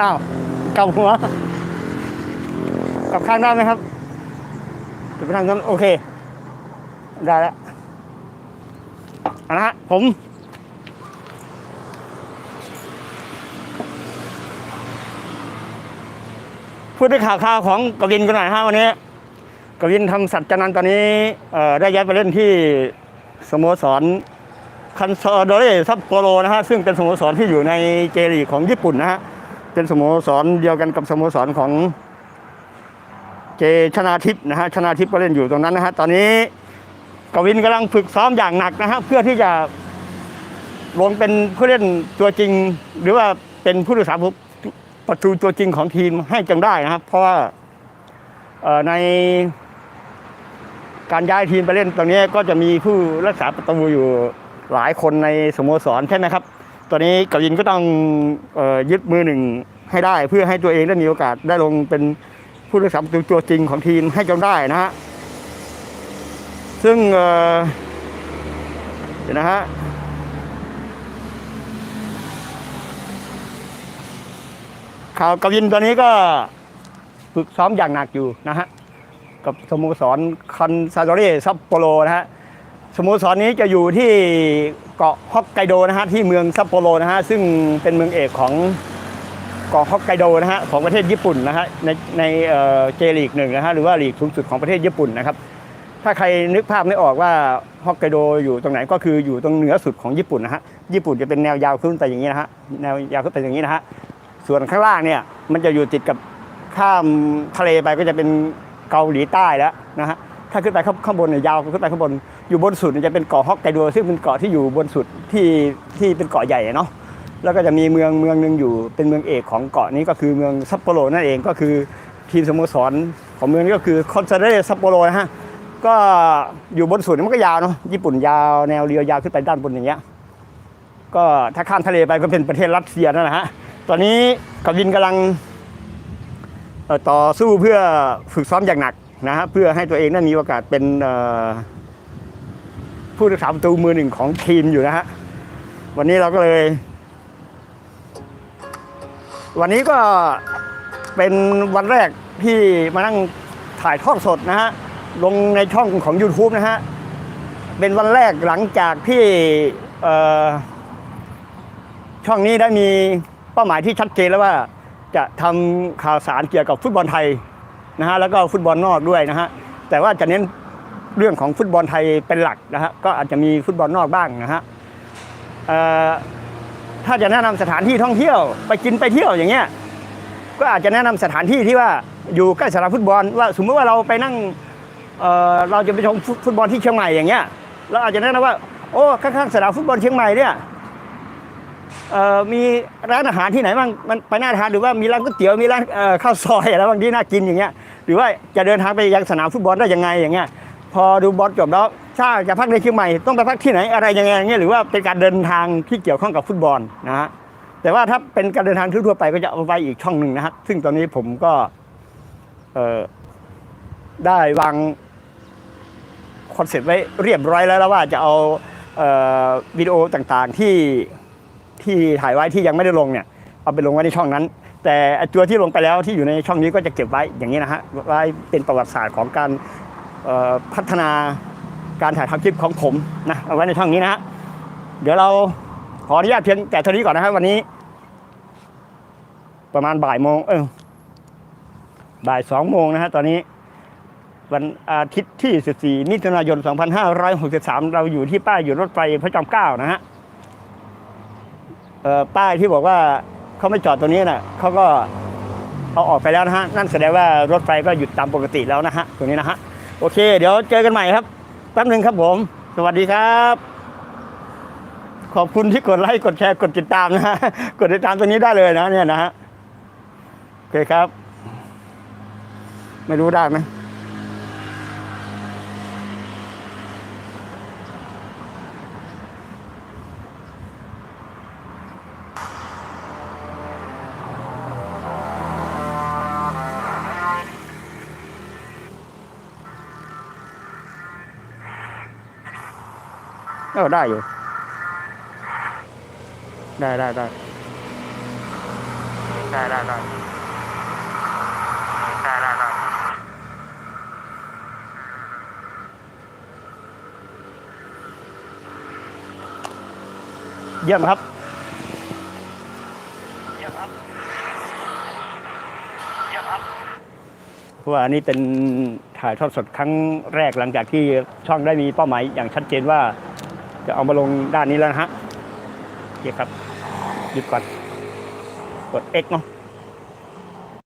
อ้าวกลับหัวกลับข้างได้ไหมครับจะไปทางนั้นโอเค ได้แล้วเอาละฮะผมพูดด้วยข่าวข่าวของกวินกันหน่อยฮะวันนี้กวินทำสัจจนันท์ตอนนี้ได้ย้ายไปเล่นที่สโมสรคันโซโดเรซัปโปโรนะฮะซึ่งเป็นสโมสรที่อยู่ในเจลีของญี่ปุ่นนะฮะ เป็นสโมสรเดียวกันกับสโมสรของเจชนาทิพย์นะฮะชนาทิพย์ก็เล่นอยู่ตรงนั้นนะฮะตอนนี้กวินกำลังฝึกซ้อมอย่างหนักนะฮะเพื่อที่จะลงเป็นผู้เล่นตัวจริง หรือว่าเป็นผู้รักษาประตูตัวจริงของทีมให้จังได้นะครับ เพราะว่าในการย้ายทีมไปเล่นตรงนี้ก็จะมีผู้รักษาประตูอยู่หลายคนในสโมสรใช่ไหมครับ ตอนนี้กวินก็ต้องยึดมือหนึ่งให้ได้ เพื่อให้ตัวเองได้มีโอกาสได้ลงเป็นผู้รักษาประตูตัวจริงของทีมให้จงได้นะฮะซึ่งเดี๋ยวนะฮะข่าวกวินตอนนี้ก็ฝึกซ้อมอย่างหนักอยู่นะฮะกับสโมสรคันซาโดเรซัปโปโรนะฮะ สโมสรนี้จะอยู่ที่เกาะฮอกไกโดนะฮะที่เมืองซัปโปโรนะฮะซึ่งเป็นเมืองเอกของเกาะฮอกไกโดนะฮะของประเทศญี่ปุ่นนะฮะในในเอ่อเจลีกหนึ่งนะฮะหรือว่าลีกสูงสุดของประเทศญี่ปุ่นนะครับถ้าใครนึกภาพไม่ออกว่าฮอกไกโดอยู่ตรงไหนก็คืออยู่ตรงเหนือสุดของญี่ปุ่นนะฮะญี่ปุ่นจะเป็นแนวยาวขึ้นไปอย่างนี้นะฮะแนวยาวขึ้นไปอย่างนี้นะฮะส่วนข้างล่างเนี่ยมันจะอยู่ติดกับข้ามทะเลไปก็จะเป็นเกาหลีใต้แล้วนะฮะถ้าขึ้นไปข้างข้างบนเนี่ยยาวขึ้นไปข้างบน อยู่บนสุดจะเป็นเกาะฮอกไกโดซึ่งเป็นเกาะที่อยู่บนสุดที่ที่เป็นเกาะใหญ่เนาะแล้วก็จะมีเมืองเมืองหนึ่งอยู่เป็นเมืองเอกของเกาะนี้ก็คือเมืองซัปโปโรนั่นเองก็คือทีมสโมสรของเมืองนี้ก็คือคอนซาเดซัปโปโรนะฮะก็อยู่บนสุดมันก็ยาวเนาะญี่ปุ่นยาวแนวเรียวยาวขึ้นไปด้านบนอย่างเงี้ยก็ถ้าข้ามทะเลไปก็เป็นประเทศรัสเซียนั่นแหละฮะตอนนี้กวินกำลังต่อสู้เพื่อฝึกซ้อมอย่างหนักนะฮะเพื่อให้ตัวเองได้นมีโอกาสเป็น ผู้รักษาประตูมือหนึ่งของทีมอยู่นะฮะ วันนี้เราก็เลย วันนี้ก็เป็นวันแรกที่มานั่งถ่ายทอดสดนะฮะ ลงในช่องของ YouTube นะฮะ เป็นวันแรกหลังจากที่ช่องนี้ได้มีเป้าหมายที่ชัดเจนแล้วว่าจะทำข่าวสารเกี่ยวกับฟุตบอลไทยนะฮะแล้วก็ฟุตบอลนอกด้วยนะฮะแต่ว่าจะเน้น เรื่องของฟุตบอลไทยเป็นหลักนะฮะก็อาจจะมีฟุตบอลนอกบ้างนะฮะถ้าจะแนะนำสถานที่ท่องเที่ยวไปกินไปเที่ยวอย่างเงี้ยก็อาจจะแนะนำสถานที่ที่ว่าอยู่ใกล้สนามฟุตบอลว่าสมมติว่าเราไปนั่งเเราจะไปชมฟุตบอลที่เชียงใหม่อย่างเงี้ยเราอาจจะแนะนำว่า โอ้ข้างๆสนามฟุตบอลเชียงใหม่เนี่ยมีร้านอาหารที่ไหนบ้างมันไปน่าทานหรือว่ามีร้านก๋วยเตี๋ยวมีร้านข้าวซอยอะไรบางที่น่ากินอย่างเงี้ยหรือว่าจะเดินทางไปยังสนามฟุตบอลได้ยังไงอย่างเงี้ย พอดูบอลจบแล้วถ้าจะพักในเชียงใหม่ต้องไปพักที่ไหนอะไรยังไงอย่างเงี้ยหรือว่าเป็นการเดินทางที่เกี่ยวข้องกับฟุตบอลนะฮะแต่ว่าถ้าเป็นการเดินทางทั่วไปก็จะเอาไว้อีกช่องหนึ่งนะฮะซึ่งตอนนี้ผมก็เอ่อได้วางคอนเซ็ปต์ไว้เรียบร้อยแล้วแล้วว่าจะเอาเอ่อวิดีโอต่างๆที่ที่ถ่ายไว้ที่ยังไม่ได้ลงเนี่ยเอาไปลงไว้ในช่องนั้น แต่ไอ้ตัวที่ลงไปแล้วที่อยู่ในช่องนี้ก็จะเก็บไว้อย่างนี้นะฮะไว้เป็นประวัติศาสตร์ของการ พัฒนาการถ่ายทำคลิปของผมนะเอาไว้ในช่องนี้นะฮะเดี๋ยวเราขออนุญาตเพียงแต่เท่านี้ก่อนนะครับวันนี้ ประมาณบ่ายโมงเออบ่ายสองโมงนะฮะตอนนี้วันอาทิตย์ที่ 14 มิถุนายน 2563 เราอยู่ที่ป้ายอยู่รถไฟพระจอมเกล้านะฮะป้ายที่บอกว่าเขาไม่จอดตรงนี้น่ะเขาก็เอาออกไปแล้วนะฮะ นั่นแสดงว่ารถไฟก็หยุดตามปกติแล้วนะฮะตรงนี้นะฮะ โอเค เดี๋ยวเจอกันใหม่ครับแป๊บหนึ่งครับผม สวัสดีครับ ขอบคุณที่กดไลค์กดแชร์กดติดตามนะฮะกดติดตามตัวนี้ได้เลยนะเนี่ยนะฮะโอเคครับ ไม่รู้ได้ไหม เออได้อยู่ ได้ได้ได้ได้ได้ได้ได้ได้ได้เยี่ยมครับเยี่ยมครับเยี่ยมครับเพราะว่าอันนี้เป็นถ่ายทอดสดครั้งแรกหลังจากที่ช่องได้มีเป้าหมายอย่างชัดเจนว่า จะเอามาลงด้านนี้แล้วนะฮะโอเคครับหยุดก่อน กด X เนาะ